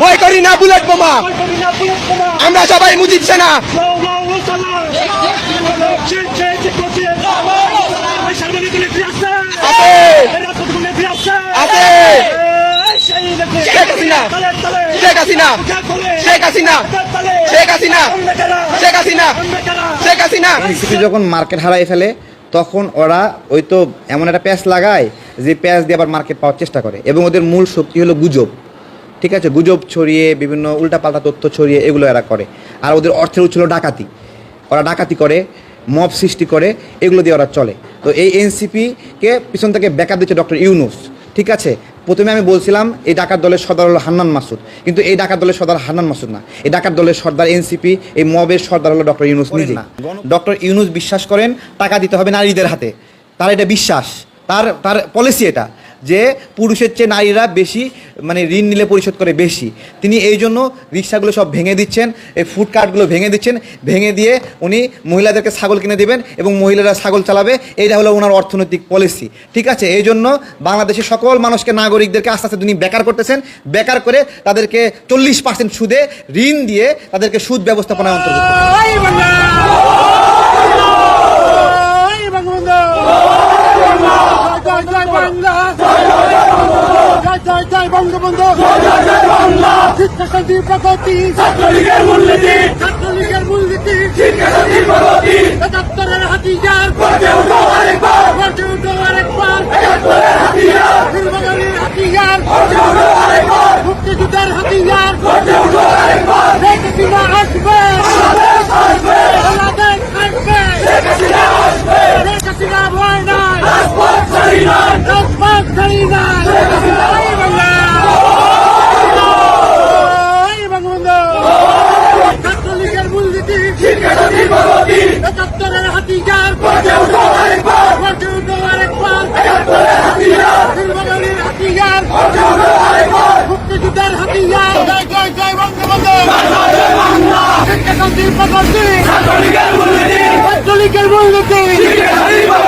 ভয় করি না বুলেট বোমা। আমরা সবাই মুজিব সেনা। শেখ হাসিনা। শেখ হাসিনা। শেখ হাসিনা। শেখ হাসিনা। শেখ হাসিনা। আম্বেদকর। শেখ হাসিনা। যখন মার্কেট হারাই ফেলে তখন ওরা ওই তো এমন একটা প্যাচ লাগায় যে প্যাচ দিয়ে আবার মার্কেট পাওয়ার চেষ্টা করে। এবং ওদের মূল শক্তি হলো গুজব। ঠিক আছে গুজব ছড়িয়ে বিভিন্ন উল্টাপাল্টা তথ্য ছড়িয়ে এগুলো এরা করে। আর ওদের অর্থের উৎস হলো ডাকাতি। ওরা ডাকাতি করে মব সৃষ্টি করে এগুলো দিয়ে ওরা চলে। তো এই এনসিপিকে পিছন থেকে ব্যাকআপ দিচ্ছে ডক্টর ইউনুস। ঠিক আছে? প্রথমে আমি বলছিলাম এই ডাকাত দলের সর্দার হলো হান্নান মাসুদ। কিন্তু এই ডাকাত দলের সর্দার হান্নান মাসুদ না। এই ডাকাত দলের সর্দার এনসিপি এই মবের সর্দার হলো ডক্টর ইউনুস নিজে। ডক্টর ইউনুস বিশ্বাস করেন টাকা দিতে হবে নারীদের হাতে। তার এটা বিশ্বাস। তার তার পলিসি এটা। যে পুরুষের চেয়ে নারীরা বেশি মানে ঋণ নিলে পরিশোধ করে বেশি। তিনি এই জন্য রিক্সাগুলো সব ভেঙে দিচ্ছেন এই ফুডকার্টগুলো ভেঙে দিচ্ছেন, ভেঙে দিয়ে উনি মহিলাদেরকে ছাগল কিনে দেবেন এবং মহিলারা ছাগল চালাবে, এইটা হলো ওনার অর্থনৈতিক পলিসি ঠিক আছে, এই জন্য বাংলাদেশের সকল মানুষকে, নাগরিকদেরকে আস্তে আস্তে তিনি বেকার করতেছেন, বেকার করে তাদেরকে চল্লিশ পার্সেন্ট সুদে ঋণ দিয়ে তাদেরকে সুদ ব্যবস্থাপনায় অন্তর্ভুক্ত। বঙ্গবন্ধু। শিক্ষা শান্তি প্রগতি। ছাত্রলীগের মূলনীতি। ছাত্রলীগের মূলনীতি। শিক্ষাশান্তি প্রগতি একাত্তরের হাতিয়ার। el mundo Kevin.